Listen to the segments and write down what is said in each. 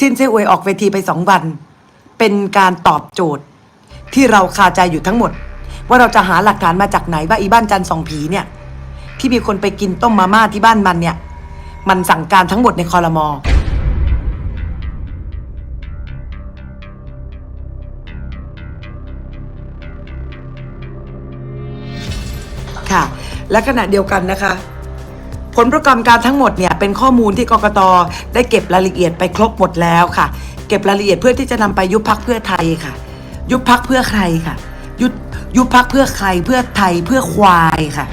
สินเส้อวยออกเวทีไปสองวัน เป็นการตอบโจทย์ ที่เราคาใจอยู่ทั้งหมด ว่าเราจะหาหลักฐานมาจากไหนว่าอีบ้านจันสองผีเนี่ย ที่มีคนไปกินต้มมาม่าที่บ้านมันเนี่ย มันสั่งการทั้งหมดในคอรมอค่ะ และขณะเดียวกันนะคะ ผลประกอบการทั้งหมดเนี่ยเป็นข้อมูลที่กกตได้เก็บรายละเอียดไปครบหมดแล้วค่ะ เก็บรายละเอียดเพื่อที่จะนำไปยุบพักเพื่อไทยค่ะ ยุบพักเพื่อใครค่ะ ยุบยุบพักเพื่อใครเพื่อไทยเพื่อควายค่ะ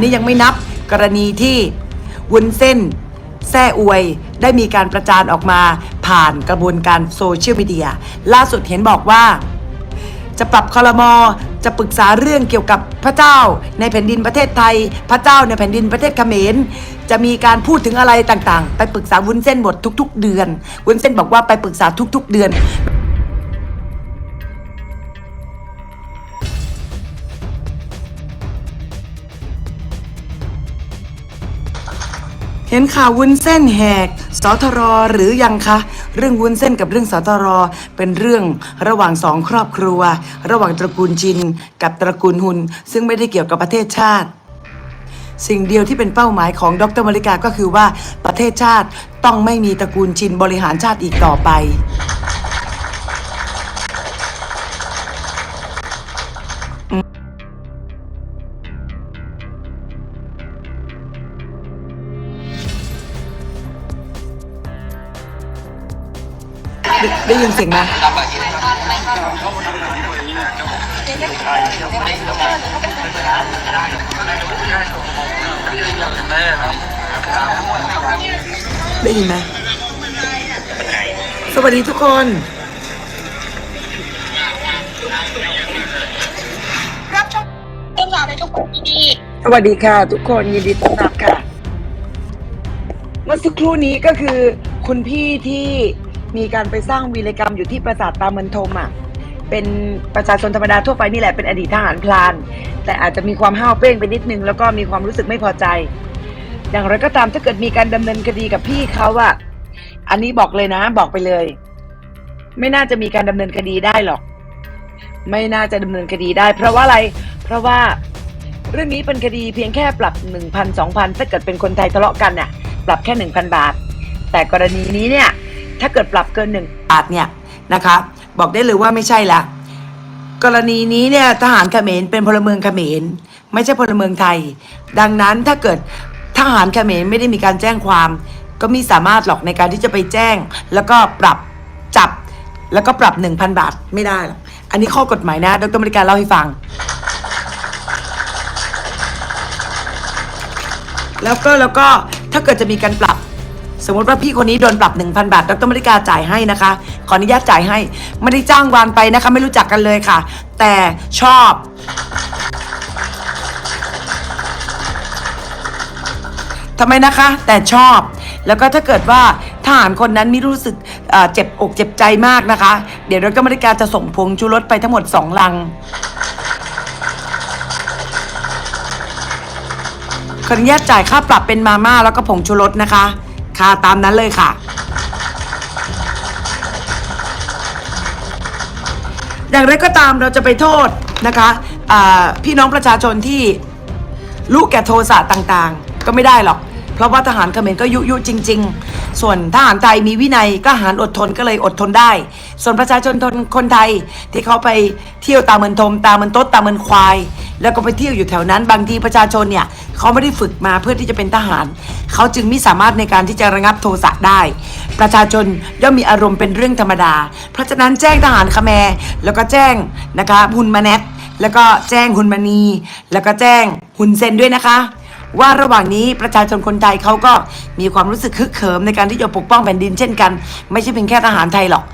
นี่ยังไม่นับกรณีที่วุ้นเส้น แซ่อวย ได้มีการประจานออกมาผ่านกระบวนการโซเชียลมีเดียล่าสุดเห็นบอกว่า จะปรับคอรมอจะปรึกษาเรื่องเกี่ยวกับพระเจ้า ในแผ่นดินประเทศไทย พระเจ้าในแผ่นดินประเทศเขมร จะมีการพูดถึงอะไรต่างๆ ไปปรึกษาวุ้นเส้นหมดทุก ๆ เดือน วุ้นเส้นบอกว่าไปปรึกษาทุก ๆ เดือน เห็นข่าววุ้นเส้นแหกสทรหรือยังคะ เรื่องวุ้นเส้นกับเรื่องสทรเป็นเรื่องระหว่างสองครอบครัว ระหว่างตระกูลจิน กับตระกูลหุน ซึ่งไม่ได้เกี่ยวกับประเทศชาติ สิ่งเดียวที่เป็นเป้าหมายของดรมาริกาก็คือว่าประเทศชาติต้องไม่มีตระกูลจินบริหารชาติอีกต่อไป ได้ยินเสียงไหมได้ยินไหมสวัสดีทุกคนรับชมเรื่องราวในทุกคนที่นี่สวัสดีค่ะ ทุกคนยินดีต้อนรับค่ะ เมื่อสักครู่นี้ก็คือคุณพี่ที่ มีการไปสร้างวีรกรรมอยู่ที่ปราสาทตามันทมอะเป็นประชาชนธรรมดาทั่วไปนี่แหละเป็นอดีตทหารพลาน แต่อาจจะมีความห้าวเป้งไปนิดนึง แล้วก็มีความรู้สึกไม่พอใจ อย่างไรก็ตามถ้าเกิดมีการดำเนินคดีกับพี่เขาอะอันนี้บอกเลยนะบอกไปเลย ไม่น่าจะมีการดำเนินคดีได้หรอก ไม่น่าจะดำเนินคดีได้ เพราะว่าอะไร เพราะว่าเรื่องนี้เป็นคดีเพียงแค่ปรับ1,000 2,000ถ้าเกิดเป็นคนไทยทะเลาะกันเนี่ยปรับแค่1,000บาท แต่กรณีนี้เนี่ย ถ้าเกิดปรับเกิน1บาทเนี่ยนะคะบอกได้เลยว่าไม่ใช่ละกรณีนี้เนี่ยทหารเขมรเป็นพลเมืองเขมรไม่ใช่พลเมืองไทย ดังนั้นถ้าเกิดทหารเขมรไม่ได้มีการแจ้งความ ก็มีสามารถหรอกในการที่จะไปแจ้ง แล้วก็ปรับจับ แล้วก็ปรับ 1,000 บาทไม่ได้หรอกอันนี้ข้อกฎหมายนะดรมริการเล่าให้ฟัง แล้วก็แล้วก็ถ้าเกิดจะมีการปรับ สมมติว่าพี่คนนี้โดนปรับ 1,000 บาทดรมริกาจ่ายให้นะคะ ขออนุญาตจ่ายให้ ไม่ได้จ้างวานไปนะคะ ไม่รู้จักกันเลยค่ะ แต่ชอบ ทำไมนะคะ แต่ชอบ แล้วก็ถ้าเกิดว่าทหารคนนั้นม่รู้สึกเจ็บอกเจ็บใจมากนะคะ เดี๋ยวดรมริกาจะส่งพวงชูรสไปทั้งหมด 2 ลังขออนุญาตจ่ายค่าปรับเป็นมาม่าแล้วก็ผงชูรสนะคะ ค่ะตามนั้นเลยค่ะ อย่างไรก็ตามเราจะไปโทษนะคะพี่น้องประชาชนที่รู้แก่โทสะต่างๆ ก็ไม่ได้หรอก เพราะว่าทหารเขมรก็ยุยุจริง ๆ ส่วนทหารไทยมีวินัยกล้าหาญอดทนก็เลยอดทนได้ ส่วนประชาชนทนคนไทยที่เขาไปเที่ยวตามเมือนทมตามเมือนต๊ดตามเมือนควาย แล้วก็ไปเที่ยวอยู่แถวนั้นบางทีประชาชนเนี่ยเขาไม่ได้ฝึกมาเพื่อที่จะเป็นทหาร เขาจึงไม่สามารถในการที่จะระงับโทสะได้ ประชาชนย่อมมีอารมณ์เป็นเรื่องธรรมดา เพราะฉะนั้นแจ้งทหารคแมแล้วก็แจ้งนะคะหุนมาแนทแล้วก็แจ้งหุนมณี แล้วก็แจ้งหุนเซนด้วยนะคะ ว่าระหว่างนี้ประชาชนคนไทยเขาก็มีความรู้สึกฮึกเหิมในการที่จะปกป้องแผ่นดินเช่นกัน ไม่ใช่เพียงแค่ทหารไทยหรอก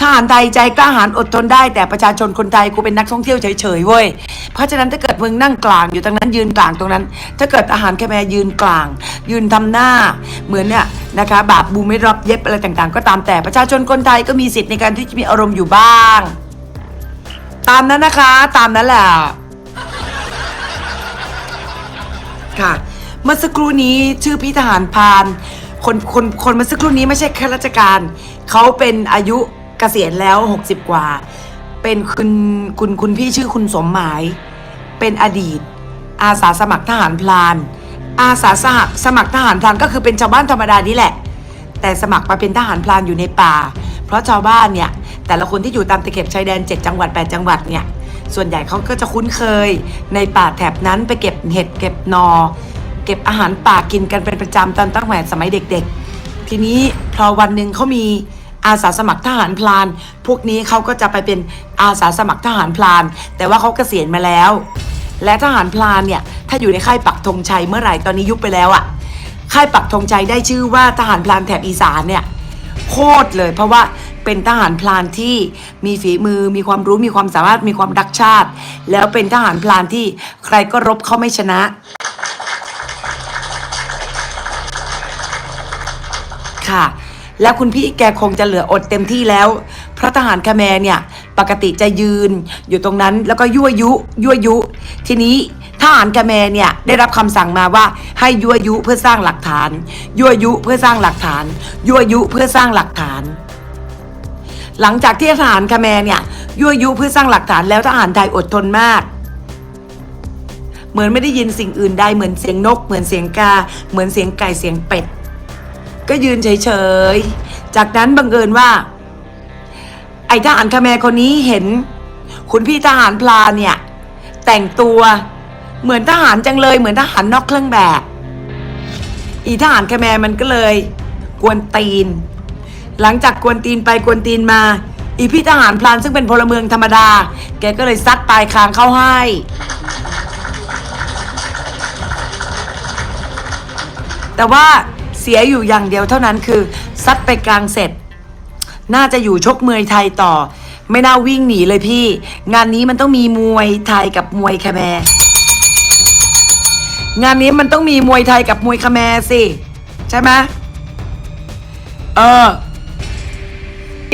ทหารไทยใจกล้าหาญอดทนได้แต่ประชาชนคนไทยกูเป็นนักท่องเที่ยวเฉยๆเว้ยเพราะฉะนั้นถ้าเกิดมึงนั่งกลางอยู่ตรงนั้นยืนกลางตรงนั้น ถ้าเกิดทหารแคแมยืนกลาง ยืนทำหน้า เหมือนเนี่ยนะคะบาปบูไม่รับเย็บอะไรต่างๆ ก็ตามแต่ประชาชนคนไทยก็มีสิทธิ์ในการที่จะมีอารมณ์อยู่บ้าง ตามนั้นนะคะ ตามนั้นแหละ ค่ะ เมื่อสักครู่นี้ชื่อพี่ทหารพรานคนคนคนเมื่อสักครู่นี้ไม่ใช่ข้าราชการ เขาเป็นอายุเกษียณแล้ว 60 กว่า เป็นคุณคุณคุณพี่ชื่อคุณสมหมาย เป็นอดีต อาสาสมัครทหารพราน อาสาสมัครสมัครทหารพรานก็คือเป็นชาวบ้านธรรมดานี่แหละ แต่สมัครมาเป็นทหารพรานอยู่ในป่า เพราะชาวบ้านเนี่ยแต่ละคนที่อยู่ตามตะเข็บชายแดน 7 จังหวัด 8 จังหวัดเนี่ย ส่วนใหญ่เขาก็จะคุ้นเคย ในป่าแถบนั้นไปเก็บเห็ดเก็บนอ เก็บอาหารป่ากินกันเป็นประจำตอนตั้งแต่สมัยเด็กๆ ทีนี้พอวันหนึ่งเขามีอาสาสมัครทหารพลาน พวกนี้เขาก็จะไปเป็นอาสาสมัครทหารพลาน แต่ว่าเขาเกษียณมาแล้ว และทหารพลานเนี่ยถ้าอยู่ในค่ายปักธงชัยเมื่อไหร่ตอนนี้ยุบไปแล้วอะค่ายปักธงชัยได้ชื่อว่าทหารพลานแถบอีสานเนี่ย โคตรเลย เพราะว่าเป็นทหารพลานที่มีฝีมือมีความรู้มีความสามารถมีความรักชาติ แล้วเป็นทหารพลานที่ใครก็รบเขาไม่ชนะค่ะ แล้วคุณพี่แกคงจะเหลืออดเต็มที่แล้วเพราะทหารคาแมเนี่ย ปกติจะยืนอยู่ตรงนั้นแล้วก็ยั่วยุยั่วยุ ทีนี้ ทหารคาแมร์เนี่ยได้รับคำสั่งมาว่าให้ยั่วยุเพื่อสร้างหลักฐาน ยั่วยุเพื่อสร้างหลักฐาน ยั่วยุเพื่อสร้างหลักฐาน หลังจากที่ทหารคาแมร์เนี่ยยั่วยุเพื่อสร้างหลักฐานแล้วทหารไทยอดทนมาก เหมือนไม่ได้ยินสิ่งอื่นใดเหมือนเสียงนก เหมือนเสียงกา เหมือนเสียงไก่เสียงเป็ด ก็ยืนเฉยๆ จากนั้นบังเอิญว่า ไอ้ทหารคาแมร์คนนี้เห็น คุณพี่ทหารพลาเนี่ย แต่งตัว เหมือนทหารจังเลยเหมือนทหารนอกเครื่องแบบ อีทหารคแมร์มันก็เลย กวนตีน หลังจากกวนตีนไปกวนตีนมา อีพี่ทหารพลานซึ่งเป็นพลเมืองธรรมดา แกก็เลยซัดปลายคางเข้าให้แต่ว่าเสียอยู่อย่างเดียวเท่านั้นคือ ซัดไปกลางเสร็จ น่าจะอยู่ชกมวยไทยต่อ ไม่น่าวิ่งหนีเลยพี่ งานนี้มันต้องมีมวยไทยกับมวยแคแมร์ งานนี้มันต้องมีมวยไทยกับมวยคาแมสิ ใช่ไหมเออ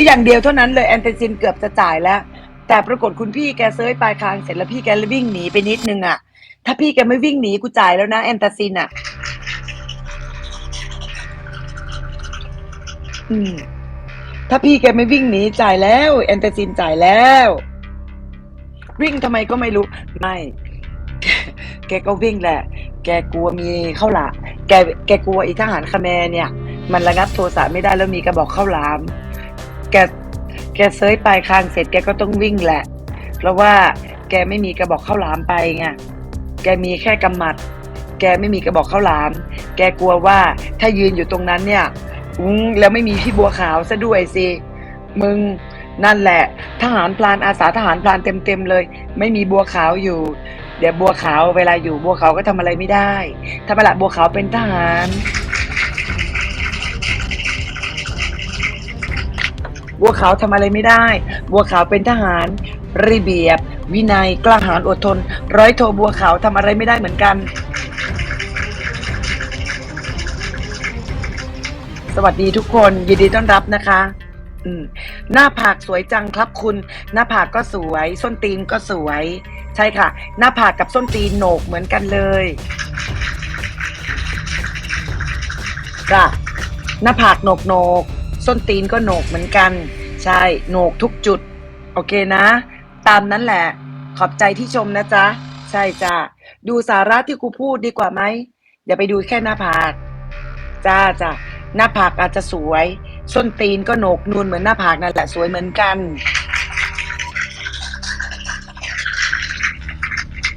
อย่างเดียวเท่านั้นเลยแอนเตซินเกือบจะจ่ายแล้ว แต่ปรากฏคุณพี่แกเซยปลายคางเสร็จแล้วพี่แกเลยวิ่งหนีไปนิดนึงอะถ้าพี่แกไม่วิ่งหนีกูจ่ายแล้วนะแอนเตซินอะอืม ถ้าพี่แกไม่วิ่งหนีจ่ายแล้วแอนเตซินจ่ายแล้ว วิ่งทำไมก็ไม่รู้ ไม่ แกก็วิ่งแหละ แกกลัวมีข้าวหลามแกแกกลัวอีทหารคาแมร์เนี่ย มันระงับโทสะไม่ได้แล้วมีกระบอกข้าวหลาม แกแกเซยปลายคางเสร็จแกก็ต้องวิ่งแหละ เพราะว่าแกไม่มีกระบอกข้าวหลามไปไงแกมีแค่กำหมัด แกไม่มีกระบอกข้าวหลาม แกกลัวว่าถ้ายืนอยู่ตรงนั้นเนี่ยอืมแล้วไม่มีพี่บัวขาวซะด้วยสิมึงนั่นแหละ ทหารพลานอาสาทหารพลานเต็มๆเลย ไม่มีบัวขาวอยู่ เดี๋ยวบัวขาวเวลาอยู่บัวขาวก็ทำอะไรไม่ได้ถ้าเวลาบัวขาวเป็นทหารบัวขาวทำอะไรไม่ได้ บัวขาวเป็นทหาร ระเบียบ วินัยกล้าหาญอดทน ร้อยโทบัวขาวทำอะไรไม่ได้เหมือนกัน สวัสดีทุกคนยินดีต้อนรับนะคะหน้าผากสวยจังครับคุณ หน้าผากก็สวย ส้นตีนก็สวย ใช่ค่ะ หน้าผากกับส้นตีนโหนกเหมือนกันเลยจ้ะหน้าผากโหนกโหนก ส้นตีนก็โหนกเหมือนกัน ใช่โหนกทุกจุด โอเคนะ ตามนั้นแหละ ขอบใจที่ชมนะจ๊ะ ใช่จ้ะดูสาระที่กูพูดดีกว่าไหมอย่าไปดูแค่หน้าผาก จ้าจ้ะหน้าผากอาจจะสวย ส้นตีนก็โหนกนูนเหมือนหน้าผากนั่นแหละสวยเหมือนกัน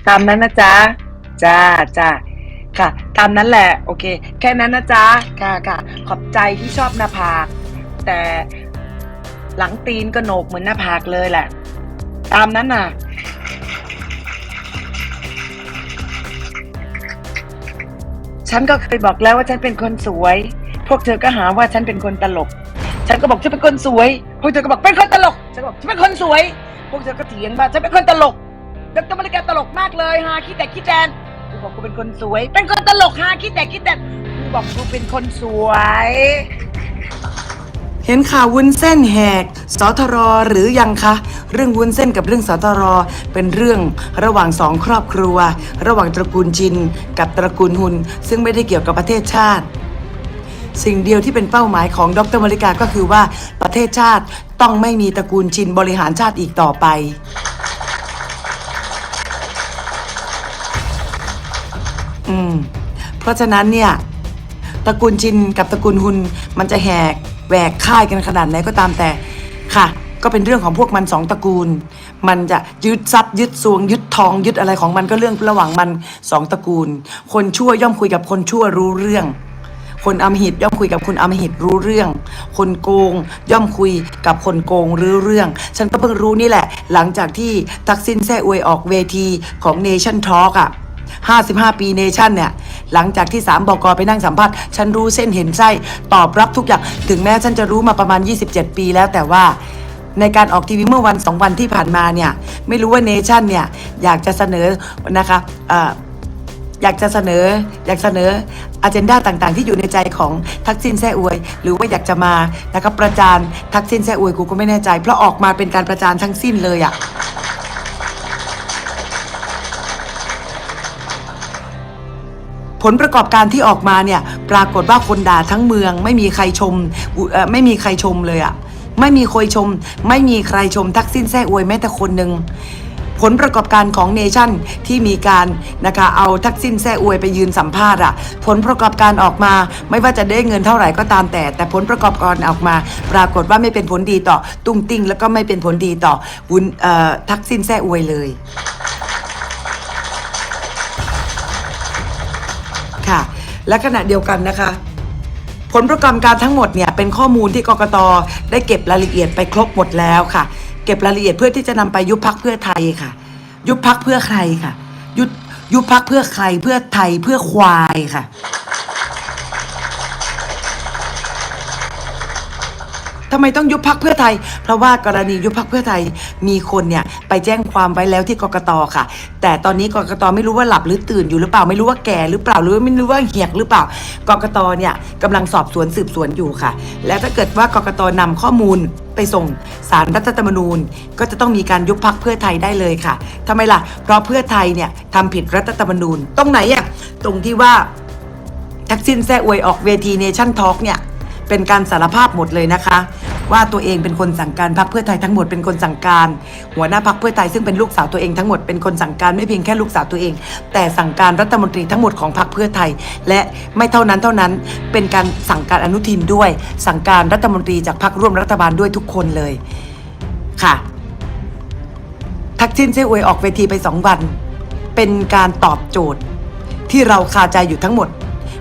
ตามนั้นนะจ๊ะจ้าจ้าค่ะ ตามนั้นแหละ โอเค แค่นั้นนะจ๊ะค่ะค่ะขอบใจที่ชอบหน้าผาก แต่หลังตีนก็โหนกเหมือนหน้าผากเลยแหละ ตามนั้นน่ะ ฉันก็เคยบอกแล้วว่าฉันเป็นคนสวย พวกเธอก็หาว่าฉันเป็นคนตลก ฉันก็บอกฉันเป็นคนสวย พวกเธอก็บอกเป็นคนตลก ฉันก็บอกฉันเป็นคนสวย พวกเธอก็เถียงว่าฉันเป็นคนตลก ดรมาริกาตลกมากเลยฮาคิดแต่คิดแดนกูบอกกูเป็นคนสวย เป็นคนตลกฮาคิดแต่คิดแดนกูบอกกูเป็นคนสวย เห็นข่าววุ้นเส้นแหกสทรหรือยังคะ เรื่องวุ้นเส้นกับเรื่องสทรเป็นเรื่องระหว่างสองครอบครัว ระหว่างตระกูลจิน กับตระกูลหุน ซึ่งไม่ได้เกี่ยวกับประเทศชาติ สิ่งเดียวที่เป็นเป้าหมายของดรมาริกาก็คือว่าประเทศชาติต้องไม่มีตระกูลชินบริหารชาติอีกต่อไป อืมเพราะฉะนั้นเนี่ยตระกูลชินกับตระกูลหุนมันจะแหกแหวกค่ายกันขนาดไหนก็ตามแต่ค่ะ ก็เป็นเรื่องของพวกมันสองตระกูล มันจะยึดทรัพย์ยึดสวง ยึดทองยึดอะไรของมันก็เรื่องระหว่างมันสองตระกูล คนชั่วย่อมคุยกับคนชั่วรู้เรื่อง คนอำมหิตย่อมคุยกับคนอำมหิตรู้เรื่อง คนโกงย่อมคุยกับคนโกงรู้เรื่อง ฉันก็เพิ่งรู้นี่แหละ หลังจากที่ทักษิณแซ่อวยออกเวทีของ Nation Talk อะ 55 ปีเนชั่นเนี่ย หลังจากที่ 3บกไปนั่งสัมภาษณ์ฉันรู้เส้นเห็นไส้ตอบรับทุกอย่าง ถึงแม้ฉันจะรู้มาประมาณ 27 ปีแล้วแต่ว่าในการออกทีวีเมื่อวันสองวันที่ผ่านมาเนี่ย ไม่รู้ว่าเนชั่นเนี่ย อยากจะเสนอนะคะอยากจะเสนออยากเสนออ g e n d a ต่างๆ ที่อยู่ในใจของทักษิณแซ่อวย หรือว่าอยากจะมานะครับประจานทักษิณแซ่อวยกูก็ไม่แน่ใจ เพราะออกมาเป็นการประจานทั้งสิ้นเลยอะ ผลประกอบการที่ออกมาเนี่ยปรากฏว่าคนด่าทั้งเมือง ไม่มีใครชมไม่มีใครชมเลยอะไม่มีใครชม ไม่มีใครชมทักษิณแซ่อวยแม้แต่คนหนึ่งผลประกอบการของเนชั่นที่มีการนะคะเอาทักษิณแซ่อวยไปยืนสัมภาษณ์อะผลประกอบการออกมาไม่ว่าจะได้เงินเท่าไหร่ก็ตามแต่ แต่ผลประกอบการออกมา ปรากฏว่าไม่เป็นผลดีต่อตุ้งติ้งแล้วก็ไม่เป็นผลดีต่อวุ้นทักษิณแซ่อวยเลย และขณะเดียวกันนะคะ ผลประกอบการทั้งหมดเนี่ยเป็นข้อมูลที่กกตได้เก็บรายละเอียดไปครบหมดแล้วค่ะ เก็บรายละเอียดเพื่อที่จะนำไปยุบพักเพื่อไทยค่ะ ยุบพักเพื่อใครค่ะ ยุบยุบพักเพื่อใครเพื่อไทยเพื่อควายค่ะ ทำไมต้องยุบพักเพื่อไทย เพราะว่ากรณียุบพักเพื่อไทยมีคนเนี่ยไปแจ้งความไว้แล้วที่กกตค่ะ แต่ตอนนี้กกตไม่รู้ว่าหลับหรือตื่นอยู่หรือเปล่าไม่รู้ว่าแก่หรือเปล่าหรือไม่รู้ว่าเหียกหรือเปล่ากกตเนี่ยกำลังสอบสวนสืบสวนอยู่ค่ะ และถ้าเกิดว่ากกตนำข้อมูลไปส่งสารรัฐธรรมนูญ ก็จะต้องมีการยุบพักเพื่อไทยได้เลยค่ะทำไมล่ะ เพราะเพื่อไทยเนี่ยทำผิดรัฐธรรมนูญตรงไหนอะตรงที่ว่าทักษิณแซ่อวยออกเวทีเนชั่นทอล์กเนี่ย เป็นการสารภาพหมดเลยนะคะ ว่าตัวเองเป็นคนสั่งการพักเพื่อไทยทั้งหมดเป็นคนสั่งการ หัวหน้าพักเพื่อไทยซึ่งเป็นลูกสาวตัวเองทั้งหมดเป็นคนสั่งการไม่เพียงแค่ลูกสาวตัวเอง แต่สั่งการรัฐมนตรีทั้งหมดของพักเพื่อไทย และไม่เท่านั้นเท่านั้นเป็นการสั่งการอนุทินด้วย สั่งการรัฐมนตรีจากพักร่วมรัฐบาลด้วยทุกคนเลยค่ะทักษิณเซอวยออกเวทีไปสองวัน เป็นการตอบโจทย์ที่เราคาใจอยู่ทั้งหมด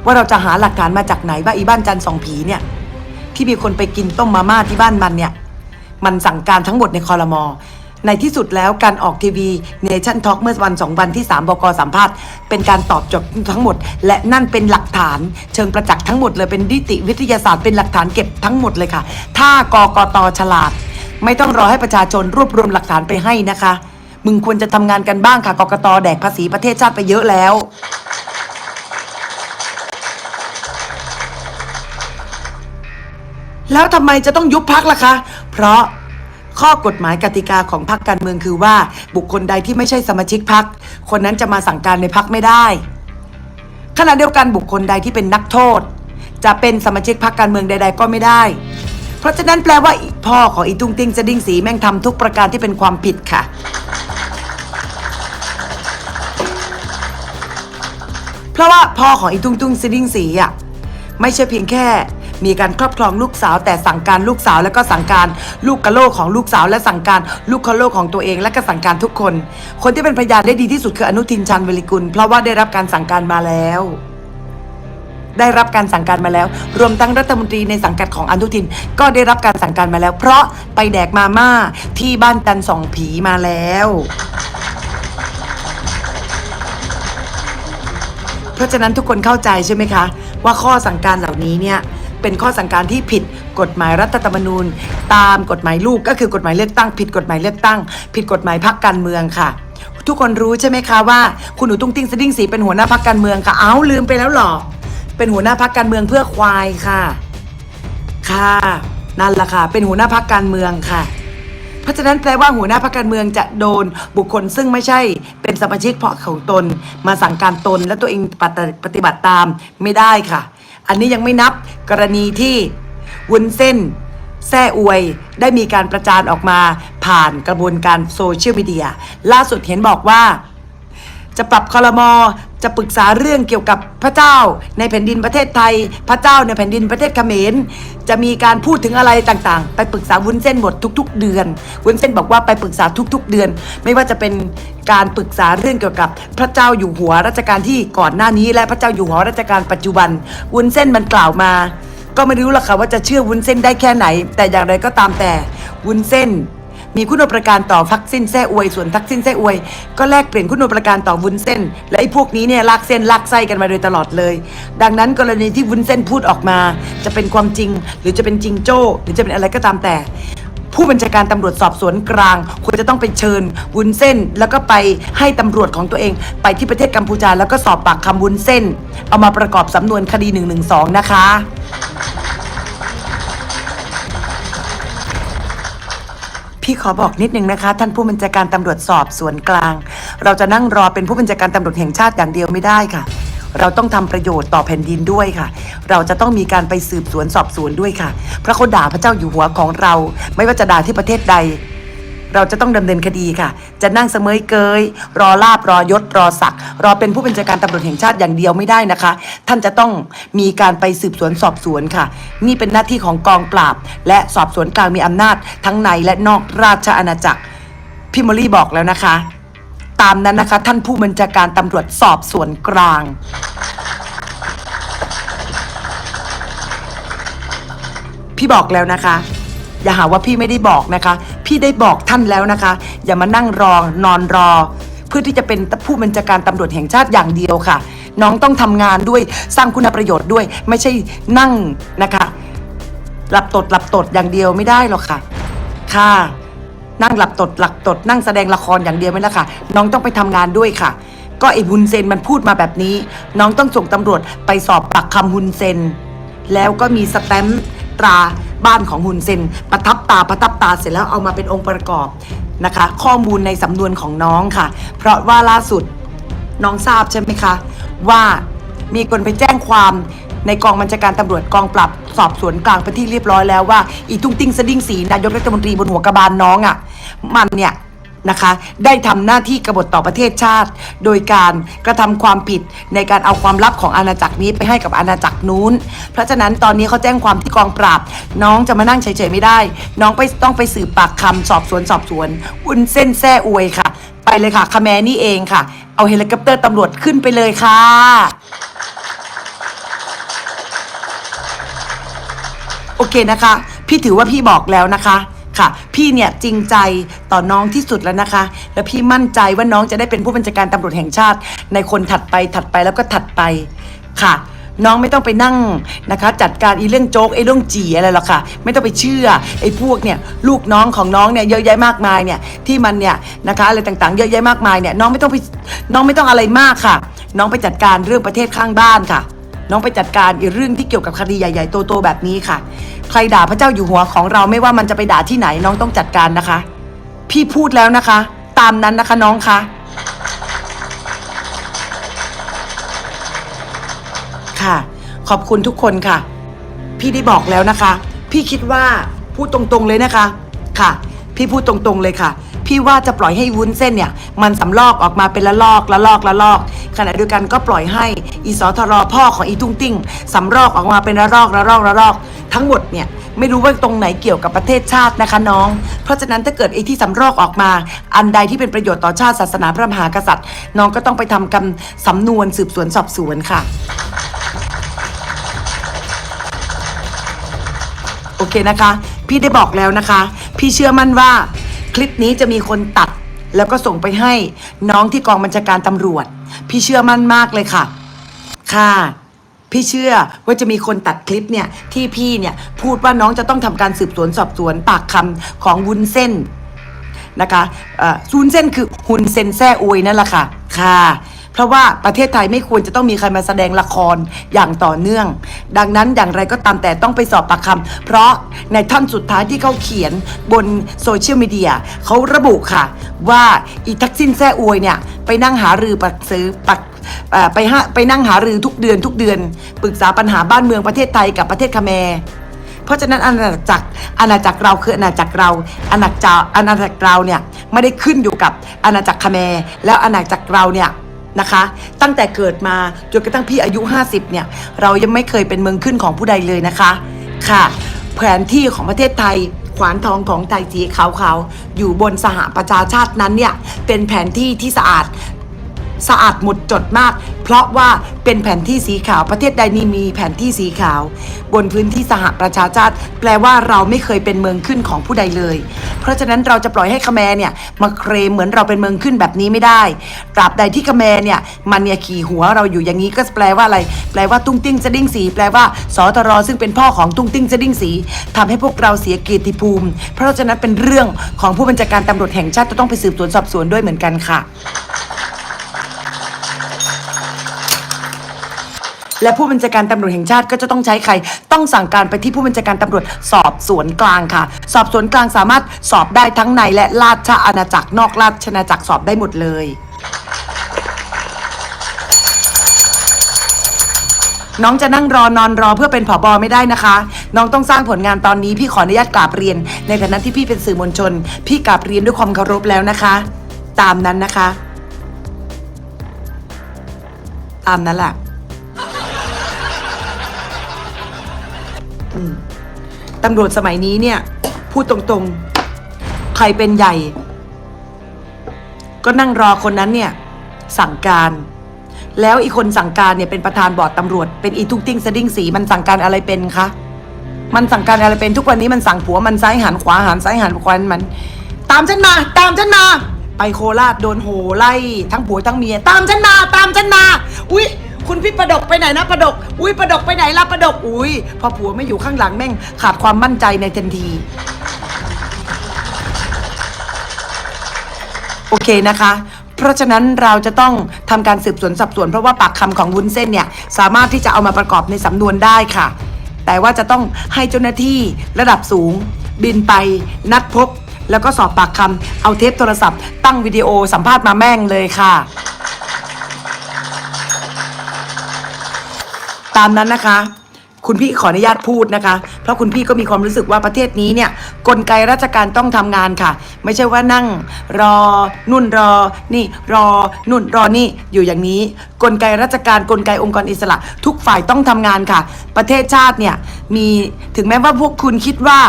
ว่าเราจะหาหลักฐานมาจากไหนว่าอีบ้านจันสองผีเนี่ย ที่มีคนไปกินต้มมาม่าที่บ้านมันเนี่ย มันสั่งการทั้งหมดในคอรมอในที่สุดแล้วการออกทีวีเนชั่นทอ k เมื่อวันสองวันที่ 3บกสัมภาษณ์เป็นการตอบจทย์ทั้งหมด และนั่นเป็นหลักฐาน เชิงประจักษ์ทั้งหมดเลยเป็นนิติวิทยาศาสตร์เป็นหลักฐานเก็บทั้งหมดเลยค่ะ ถ้ากกตฉลาด ไม่ต้องรอให้ประชาชนรวบรวมหลักฐานไปให้นะคะ มึงควรจะทำงานกันบ้างค่ะกกตแดกภาษีประเทศชาติไปเยอะแล้ว แล้วทำไมจะต้องยุบพักล่ะคะ เพราะข้อกฎหมายกติกาของพรรคการเมืองคือว่า บุคคลใดที่ไม่ใช่สมาชิกพรรคคนนั้นจะมาสั่งการในพรรคไม่ได้ ขณะเดียวกันบุคคลใดที่เป็นนักโทษ จะเป็นสมาชิกพรรคการเมืองใด ๆ ก็ไม่ได้ เพราะฉะนั้นแปลว่าพ่อของอีตุ้งติ้งสดิ้งสีแม่งทำทุกประการที่เป็นความผิดค่ะ เพราะว่าพ่อของอีตุ้งตุ้งซิดิ้งสีอะไม่ใช่เพียงแค่ มีการครอบครองลูกสาว แต่สั่งการลูกสาวแล้วก็สั่งการลูกกะโลกของลูกสาวและสั่งการลูกกะโลกของตัวเอง และก็สั่งการทุกคน คนที่เป็นพยานได้ดีที่สุดคืออนุทินชาญวิริกุล เพราะว่าได้รับการสั่งการมาแล้วได้รับการสั่งการมาแล้ว รวมทั้งรัฐมนตรีในสังกัดของอนุทิน ก็ได้รับการสั่งการมาแล้ว เพราะไปแดกมาม่าที่บ้านจันสองผีมาแล้ว เพราะฉะนั้นทุกคนเข้าใจใช่ไหมคะ ว่าข้อสั่งการเหล่านี้เนี่ย เป็นข้อสั่งการที่ผิดกฎหมายรัฐธรรมนูญ ตามกฎหมายลูกก็คือกฎหมายเลือกตั้ง ผิดกฎหมายเลือกตั้ง ผิดกฎหมายพรรคการเมืองค่ะ ทุกคนรู้ใช่ไหมคะว่า คุณหนูตุ้งติ้งสดิ้งสีเป็นหัวหน้าพรรคการเมืองค่ะเอ้าลืมไปแล้วหรอเป็นหัวหน้าพรรคการเมืองเพื่อควายค่ะ ค่ะนั่นแหละค่ะ เป็นหัวหน้าพักการเมืองค่ะเพราะฉะนั้นแปลว่าหัวหน้าพรรคการเมืองจะโดนบุคคลซึ่งไม่ใช่เป็นสมาชิกเพราะของตน มาสั่งการตนและตัวเองปฏิบัติตามไม่ได้ค่ะ อันนี้ยังไม่นับกรณีที่วุ้นเส้นแซ่อวยได้มีการประจานออกมาผ่านกระบวนการโซเชียลมีเดียล่าสุดเห็นบอกว่า จะปรับคอรมอ จะปรึกษาเรื่องเกี่ยวกับพระเจ้า ในแผ่นดินประเทศไทย พระเจ้าในแผ่นดินประเทศเขมร จะมีการพูดถึงอะไรต่างๆ ไปปรึกษาวุ้นเส้นหมดทุก ๆ เดือน วุ้นเส้นบอกว่าไปปรึกษาทุก ๆ เดือน ไม่ว่าจะเป็นการปรึกษาเรื่องเกี่ยวกับพระเจ้าอยู่หัวรัชกาลที่ก่อนหน้านี้ และพระเจ้าอยู่หัวรัชกาลปัจจุบัน วุ้นเส้นมันกล่าวมา ก็ไม่รู้หรอกค่ะว่าจะเชื่อวุ้นเส้นได้แค่ไหน แต่อย่างไรก็ตามแต่วุ้นเส้น มีคุณอุปการต่อทักษิณแซ่อวย ส่วนทักษิณแซ่อวย ก็แลกเปลี่ยนคุณอุปการต่อวุ้นเส้น และไอ้พวกนี้เนี่ยลากเส้นลากไส้กันมาโดยตลอดเลย ดังนั้นกรณีที่วุ้นเส้นพูดออกมา จะเป็นความจริง หรือจะเป็นจริงโจ้ หรือจะเป็นอะไรก็ตามแต่ ผู้บัญชาการตำรวจสอบสวนกลาง ควรจะต้องไปเชิญวุ้นเส้น แล้วก็ไปให้ตำรวจของตัวเอง ไปที่ประเทศกัมพูชาแล้วก็สอบปากคำวุ้นเส้น เอามาประกอบสำนวนคดี1นึนะคะ พี่ขอบอกนิดนึงนะคะ ท่านผู้บัญชาการตำรวจสอบสวนกลาง เราจะนั่งรอเป็นผู้บัญชาการตำรวจแห่งชาติอย่างเดียวไม่ได้ค่ะ เราต้องทำประโยชน์ต่อแผ่นดินด้วยค่ะ เราจะต้องมีการไปสืบสวนสอบสวนด้วยค่ะ พระเขาด่าพระเจ้าอยู่หัวของเรา ไม่ว่าจะด่าที่ประเทศใด เราจะต้องดำเนินคดีค่ะ จะนั่งเสมอเกย รอลาบรอยศรอศักดิ์รอเป็นผู้บัญชาการตำรวจแห่งชาติอย่างเดียวไม่ได้นะคะ ท่านจะต้องมีการไปสืบสวนสอบสวนค่ะ นี่เป็นหน้าที่ของกองปราบ และสอบสวนกลางมีอำนาจ ทั้งในและนอกราชอาณาจักรพี่มอลี่บอกแล้วนะคะ ตามนั้นนะคะ ท่านผู้บัญชาการตำรวจสอบสวนกลางพี่บอกแล้วนะคะ อย่าหาว่าพี่ไม่ได้บอกนะคะ พี่ได้บอกท่านแล้วนะคะ อย่ามานั่งรอนอนรอ เพื่อที่จะเป็นผู้บัญชาการตำรวจแห่งชาติอย่างเดียวค่ะ น้องต้องทำงานด้วยสร้างคุณประโยชน์ด้วย ไม่ใช่นั่งนะคะหลับตดหลับตดอย่างเดียวไม่ได้หรอกค่ะ ค่ะ นั่งหลับตดหลับตดนั่งแสดงละครอย่างเดียวไม่ละค่ะ น้องต้องไปทำงานด้วยค่ะ ก็ไอ้ฮุนเซนมันพูดมาแบบนี้ น้องต้องส่งตำรวจไปสอบปากคำฮุนเซนแล้วก็มีสแตมป์ตรา บ้านของฮุนเซนประทับตาประทับตาเสร็จแล้วเอามาเป็นองค์ประกอบนะคะ ข้อมูลในสำนวนของน้องค่ะ เพราะว่าล่าสุดน้องทราบใช่ไหมคะ ว่ามีคนไปแจ้งความในกองบัญชาการตำรวจกองปรับสอบสวนกลางเป็นที่เรียบร้อยแล้วว่าอีตุ้งติ้งสดิ้งสีนายกรัฐมนตรีบนหัวกระบาลน้องอะ่ะ มันเนี่ย นะคะ ได้ทำหน้าที่กบฏต่อประเทศชาติ โดยการกระทำความผิดในการเอาความลับของอาณาจักรนี้ไปให้กับอาณาจักรนู้น เพราะฉะนั้นตอนนี้เขาแจ้งความที่กองปราบ น้องจะมานั่งเฉยๆไม่ได้ น้องไปต้องไปสืบปากคำสอบสวนสอบสวนวุ้นเส้นแซ่อวยค่ะ ไปเลยค่ะคาแมนี่เองค่ะ เอาเฮลิคอปเตอร์ตำรวจขึ้นไปเลยค่ะโอเคนะคะ พี่ถือว่าพี่บอกแล้วนะคะ ค่ะ พี่เนี่ยจริงใจต่อน้องที่สุดแล้วนะคะ และพี่มั่นใจว่าน้องจะได้เป็นผู้บัญชาการตำรวจแห่งชาติ ในคนถัดไปถัดไปแล้วก็ถัดไปค่ะน้องไม่ต้องไปนั่งนะคะ จัดการอีเรื่องโจ๊กไอ้เรื่องจีอะไรหรอกค่ะ ไม่ต้องไปเชื่อไอ้พวกเนี่ยลูกน้องของน้องเนี่ยเยอะแยะมากมายเนี่ยที่มันเนี่ยนะคะอะไรต่างๆ เยอะแยะมากมายเนี่ยน้องไม่ต้องไปน้องไม่ต้องอะไรมากค่ะ น้องไปจัดการเรื่องประเทศข้างบ้านค่ะ น้องไปจัดการอีเรื่องที่เกี่ยวกับคดีใหญ่ๆโตๆแบบนี้ค่ะ ใครด่าพระเจ้าอยู่หัวของเราไม่ว่ามันจะไปด่าที่ไหนน้องต้องจัดการนะคะ พี่พูดแล้วนะคะ ตามนั้นนะคะน้องคะค่ะ ขอบคุณทุกคนค่ะ พี่ได้บอกแล้วนะคะ พี่คิดว่าพูดตรงๆเลยนะคะ ค่ะ พี่พูดตรงๆเลยค่ะ พี่ว่าจะปล่อยให้วุ้นเส้นเนี่ย มันสำลอกออกมาเป็นละลอกละลอกละลอกขณะเดียวกันก็ปล่อยให้อีสทรพ่อของอีตุ้งติ้งสำรอกออกมาเป็นละลอกละลอกละลอก ทั้งหมดเนี่ยไม่รู้ว่าตรงไหนเกี่ยวกับประเทศชาตินะคะน้อง เพราะฉะนั้นถ้าเกิดไอ้ที่สำรอกออกมา อันใดที่เป็นประโยชน์ต่อชาติศาสนาพระมหากษัตริย์ น้องก็ต้องไปทำกำสำนวนสืบสวนสอบสวนค่ะ โอเคนะคะ พี่ได้บอกแล้วนะคะ พี่เชื่อมั่นว่า คลิปนี้จะมีคนตัดแล้วก็ส่งไปให้น้องที่กองบัญชาการตำรวจ พี่เชื่อมั่นมากเลยค่ะ ค่ะ พี่เชื่อว่าจะมีคนตัดคลิปเนี่ยที่พี่เนี่ยพูดว่าน้องจะต้องทำการสืบสวนสอบสวนปากคำของวุ้นเส้นนะคะเอ่อวุ้นเส้นคือหุนเซนแซ่อวยนั่นแหละค่ะ ค่ะ เพราะว่าประเทศไทยไม่ควรจะต้องมีใครมาแสดงละครอย่างต่อเนื่อง ดังนั้นอย่างไรก็ตามแต่ต้องไปสอบปากคำเพราะในท่อนสุดท้ายที่เขาเขียนบนโซเชียลมีเดียเขาระบุค่ะ ว่าอีทักซินแซ่อวยเนี่ย ไปนั่งหารือปักซื้อปักไปหไปนั่งหารือทุกเดือนทุกเดือน ปรึกษาปัญหาบ้านเมืองประเทศไทยกับประเทศคาเมรเพราะฉะนั้นอาณาจักรอาณาจักรเราคืออาณาจักรเราอาณาจักรอาณาจักรเราเนี่ยไม่ได้ขึ้นอยู่กับอาณาจักรคาเมรแล้วอาณาจักรเราเนี่ย นะคะ ตั้งแต่เกิดมาจนกระทั่งพี่อายุ 50 เนี่ย เรายังไม่เคยเป็นเมืองขึ้นของผู้ใดเลยนะคะ ค่ะ แผนที่ของประเทศไทยขวานทองของไทยจีขาวๆ อยู่บนสหประชาชาตินั้นเนี่ย เป็นแผนที่ที่สะอาด สะอาดหมดจดมาก เพราะว่าเป็นแผนที่สีขาวประเทศใดนี่มีแผนที่สีขาว บนพื้นที่สหประชาชาติ แปลว่าเราไม่เคยเป็นเมืองขึ้นของผู้ใดเลย เพราะฉะนั้นเราจะปล่อยให้คแมร์เนี่ยมาเคลมเหมือนเราเป็นเมืองขึ้นแบบนี้ไม่ได้ตราบใดที่คแมร์เนี่ยมันเนี่ยขี่หัวเราอยู่อย่างนี้ก็แปลว่าอะไร แปลว่าตุ้งติ้งสะดิ้งสีแปลว่าสตรซึ่งเป็นพ่อของตุ้งติ้งสะดิ้งสีทำให้พวกเราเสียเกียรติภูมิ เพราะฉะนั้นเป็นเรื่องของผู้บัญชาการตำรวจแห่งชาติจะต้องไปสืบสวนสอบสวนด้วยเหมือนกันค่ะ และผู้บัญชาการตำรวจแห่งชาติก็จะต้องใช้ใคร ต้องสั่งการไปที่ผู้บัญชาการตำรวจสอบสวนกลางค่ะ สอบสวนกลางสามารถสอบได้ทั้งในและราชอาณาจักรนอกราชอาณาจักรสอบได้หมดเลยน้องจะนั่งรอนอนรอเพื่อเป็นผอบอไม่ได้นะคะ น้องต้องสร้างผลงานตอนนี้พี่ขออนุญาตกราบเรียน ในฐานะที่พี่เป็นสื่อมวลชน พี่กราบเรียนด้วยความเคารพแล้วนะคะ ตามนั้นนะคะ ตามนั้นแหละ ตำรวจสมัยนี้เนี่ย พูดตรงๆ ใครเป็นใหญ่ ก็นั่งรอคนนั้นเนี่ย สั่งการ แล้วอีกคนสั่งการเนี่ยเป็นประธานบอร์ดตำรวจ เป็นอีทุกติ้งสดิ้งสีมันสั่งการอะไรเป็นคะมันสั่งการอะไรเป็นทุกวันนี้มันสั่งผัวมันซ้ายหันขวาหันซ้ายหันขวาหันมัน ตามฉันมา ตามฉันมาไปโคราชโดนโหไล่ ทั้งผัวทั้งเมีย ตามฉันมาตามฉันมาอุ้ย คุณพี่ประดกไปไหนนะประดก อุ้ยประดกไปไหนล่ะประดก อุ้ยพอผัวไม่อยู่ข้างหลังแม่งขาดความมั่นใจในทันที โอเคนะคะ เพราะฉะนั้นเราจะต้องทำการสืบสวนสอบสวนเพราะว่าปากคำของวุ้นเส้นเนี่ย สามารถที่จะเอามาประกอบในสำนวนได้ค่ะ แต่ว่าจะต้องให้เจ้าหน้าที่ระดับสูง บินไปนัดพบ แล้วก็สอบปากคำเอาเทปโทรศัพท์ ตั้งวิดีโอสัมภาษณ์มาแม่งเลยค่ะ ตามนั้นนะคะ คุณพี่ขออนุญาตพูดนะคะ เพราะคุณพี่ก็มีความรู้สึกว่าประเทศนี้เนี่ย กลไกราชการต้องทำงานค่ะ ไม่ใช่ว่านั่ง รอ นุ่นรอ นี่รอ นุ่นรอนี่อยู่อย่างนี้ กลไกราชการกลไกองค์กรอิสระ ทุกฝ่ายต้องทำงานค่ะ ประเทศชาติเนี่ยมีถึงแม้ว่าพวกคุณคิดว่า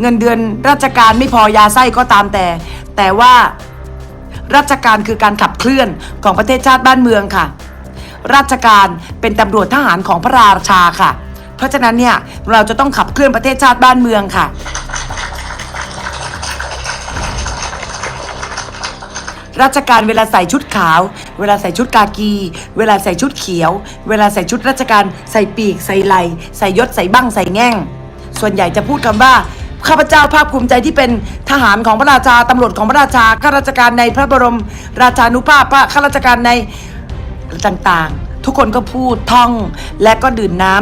เงินเดือนราชการไม่พอยาไส้ก็ตามแต่ แต่ว่าราชการคือการขับเคลื่อนของประเทศชาติบ้านเมืองค่ะ ราชการเป็นตำรวจทหารของพระราชาค่ะ เพราะฉะนั้นเนี่ยเราจะต้องขับเคลื่อนประเทศชาติบ้านเมืองค่ะ ราชการเวลาใส่ชุดขาว เวลาใส่ชุดกากี เวลาใส่ชุดเขียว เวลาใส่ชุดราชการ ใส่ปีก ใส่ไหลใส่ยศใส่บั้งใส่แง่ง ส่วนใหญ่จะพูดคำว่าข้าพเจ้าภาคภูมิใจที่เป็นทหารของพระราชาตำรวจของพระราชาข้าราชการในพระบรมราชานุภาพพระข้าราชการใน ต่างๆ ทุกคนก็พูดท่องและก็ดื่มน้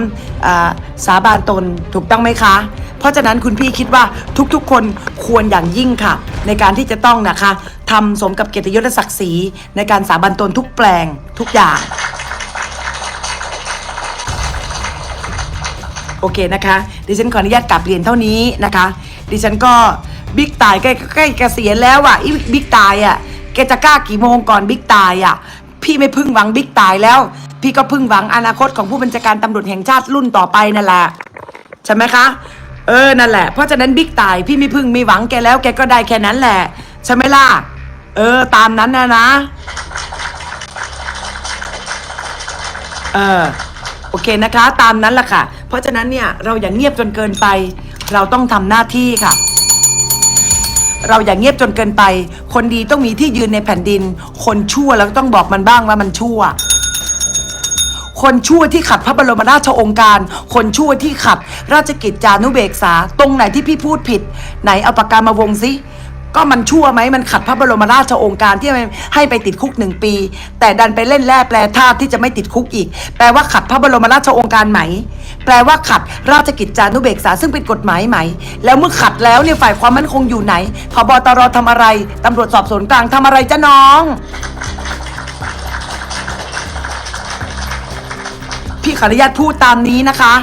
ำสาบานตนถูกต้องไหมคะ เพราะฉะนั้นคุณพี่คิดว่าทุกๆ คนควรอย่างยิ่งค่ะ ในการที่จะต้องนะคะทำสมกับเกียรติยศและศักดิ์ศรีในการสาบานตนทุกแปลงทุกอย่าง โอเคนะคะ ดิฉันขออนุญาตกลับเรียนเท่านี้นะคะ ดิฉันก็บิ๊กตายใกล้ใกล้เกษียณแล้วอะอีบิ๊กตายอะแกจะกล้ากี่โมงก่อนบิ๊กตายอะ พี่ไม่พึ่งหวังบิ๊กตายแล้ว พี่ก็พึ่งหวังอนาคตของผู้บัญชาการตำรวจแห่งชาติรุ่นต่อไปนั่นแหละใช่ไหมคะ เออนั่นแหละ เพราะฉะนั้นบิ๊กตายพี่ไม่พึ่งไม่หวังแกแล้วแกก็ได้แค่นั้นแหละใช่ไหมล่ะเออ ตามนั้นนะนะเออโอเคนะคะ ตามนั้นแหละค่ะ เพราะฉะนั้นเนี่ยเราอย่าเงียบจนเกินไป เราต้องทำหน้าที่ค่ะ เราอย่าเงียบจนเกินไป คนดีต้องมีที่ยืนในแผ่นดิน คนชั่วแล้วต้องบอกมันบ้างว่ามันชั่ว คนชั่วที่ขัดพระบรมราชโองการ คนชั่วที่ขัดราชกิจจานุเบกษา ตรงไหนที่พี่พูดผิด ไหนเอาปากกามาวงซิ ก็มันชั่วไหมมันขัดพระบรมราชโองการที่ให้ไปติดคุกหนึ่งปี แต่ดันไปเล่นแร่แปลธาตุที่จะไม่ติดคุกอีก แปลว่าขัดพระบรมราชโองการไหม แปลว่าขัดราชกิจจานุเบกษาซึ่งเป็นกฎหมายไหม แล้วเมื่อขัดแล้วเนี่ยฝ่ายความมั่นคงอยู่ไหนพบตรทำอะไรตำรวจสอบสวนกลางทำอะไรจ้าน้องพี่ขออนุญาตพูดตามนี้นะคะ